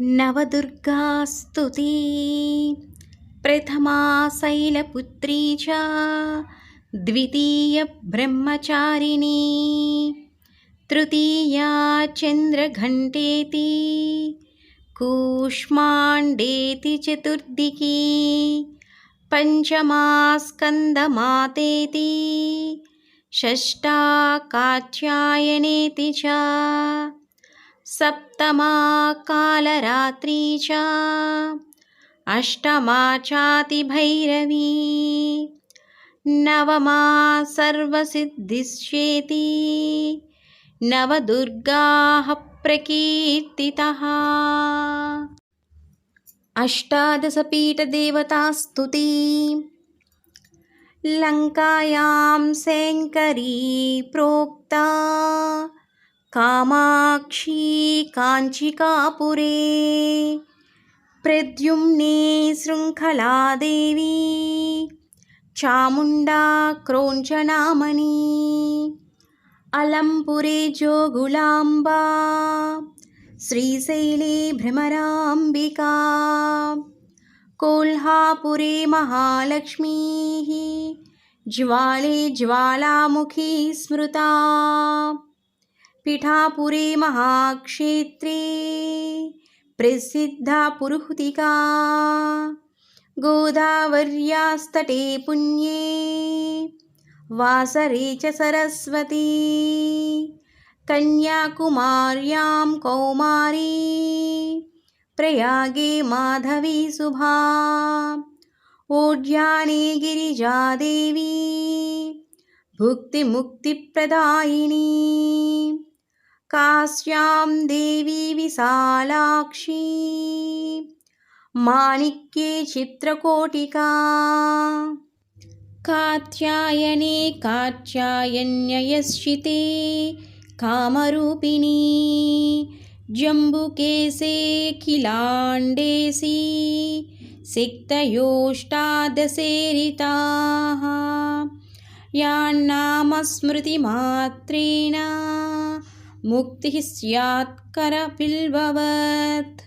नवदुर्गास्तुती। प्रथमा शैलपुत्री च द्वितीयब्रह्मचारिणी। तृतीया चन्द्रघण्टेति कूष्माण्डेति चतुर्दिकी। पञ्चमा स्कन्दमातेति षष्ठा कात्यायनेति च सप्तमा कालरात्री च। अष्टमा चातिभैरवी। नवमा सर्वसिद्धिश्चेति। नवदुर्गाः प्रकीर्तितः। अष्टादशपीठदेवतास्तुती। लङ्कायां शङ्करी प्रोक्ता कामाक्षी काञ्चिकापुरे। प्रद्युम्ने शृङ्खलादेवी चामुण्डा क्रोञ्चनामनी अलम्पुरे जोगुलाम्बा। श्रीशैले भ्रमराम्बिका। कोल्हापुरे महालक्ष्मीः। ज्वाले ज्वालामुखी स्मृता पिठापुरे महाक्षेत्रे। प्रसिद्धा पुरुहुतिका। गोदावर्यास्तटे पुण्ये। वासरे च सरस्वती। कन्याकुमार्यां कौमारी। प्रयागे माधवी शुभा ओढ्याने गिरिजादेवी। भुक्तिमुक्तिप्रदायिनी। काश्यां देवी विशालाक्षी। माणिक्ये चित्रकोटिका। कात्यायने कात्यायन्ययश्चिते कामरूपिणी। जम्बुकेशेऽखिलाण्डेसी सिक्तयोष्टादशेरिताः यान्नामस्मृतिमात्रेण मुक्तिः स्यात् करपिल्ववत्